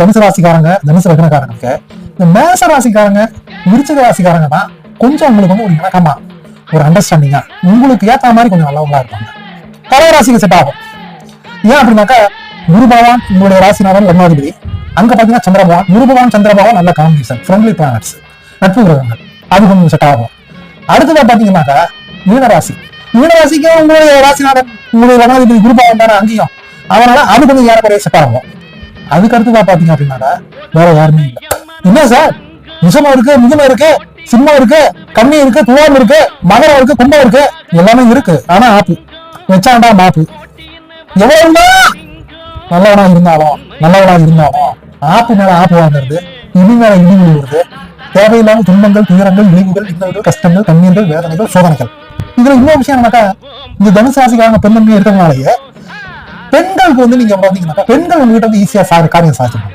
தனுசு ராசிக்காரங்க தனுசு லக்னக்காரங்களுக்கு இந்த மேச ராசிக்காரங்க விருச்சக ராசிக்காரங்க தான் கொஞ்சம் உங்களுக்கு வந்து ஒரு இணக்கமா ஒரு அண்டர்ஸ்டாண்டிங்கா உங்களுக்கு ஏத்த மாதிரி கொஞ்சம் நல்லவங்களா இருப்பாங்க. பல ராசிக்கு செட் ஆகும். ஏன் அப்படின்னாக்கா குரு பகவான் உங்களுடைய ராசிநாதன் லக்னாதிபதி. அங்க பாத்தீங்கன்னா சந்திர குருபவான் குரு பகவான் சந்திர நல்ல காம்பினேஷன் ஃப்ரெண்ட்லி பிளானட்ஸ் நட்பு கிரகங்கள் அது கொஞ்சம் செட் ஆகும். அடுத்ததா பாத்தீங்கன்னாக்கா மீனராசி மீனராசிக்கும் உங்களுடைய ராசிநாதன் உங்களுடைய லக்னாதிபதி குரு பகவான் தானே அங்கேயும். அதனால அது கொஞ்சம் ஏறக்குறைய செட் ஆகும். அதுக்கு அடுத்ததா பாத்தீங்க அப்படின்னாக்கா வேற யாருமே இல்லை. என்ன சார் நிஜமா இருக்கு மிதுனம் இருக்கு சிம்மம் இருக்கு கம்மி இருக்கு துவாம் இருக்கு மகரம் இருக்கு கும்பம் இருக்கு எல்லாமே இருக்கு. ஆனா ஆப்பு. வச்சாண்டா மாப்பு. எவ்வளவுதான் நல்லவனா இருந்தாலும் நல்லவனா இருந்தாலும் ஆப்பு மேல ஆப்பு வாங்குறது இடி மேல இடி விழுவுறது தேவையில்லாம துன்பங்கள் துயரங்கள் இழிவுகள் இன்னல்கள் கஷ்டங்கள் கண்ணீர்கள் வேதனைகள் சோதனைகள். இதுல இன்னொரு விஷயம் என்னக்கா இந்த தனுசு ராசிக்காரங்க பெண்ணுமே இருக்கிறதுனாலயே பெண்களுக்கு வந்து நீங்க பாத்தீங்கன்னா பெண்கள் உங்ககிட்ட வந்து ஈஸியா சார் காரியம் சாதிச்சிருப்பாங்க.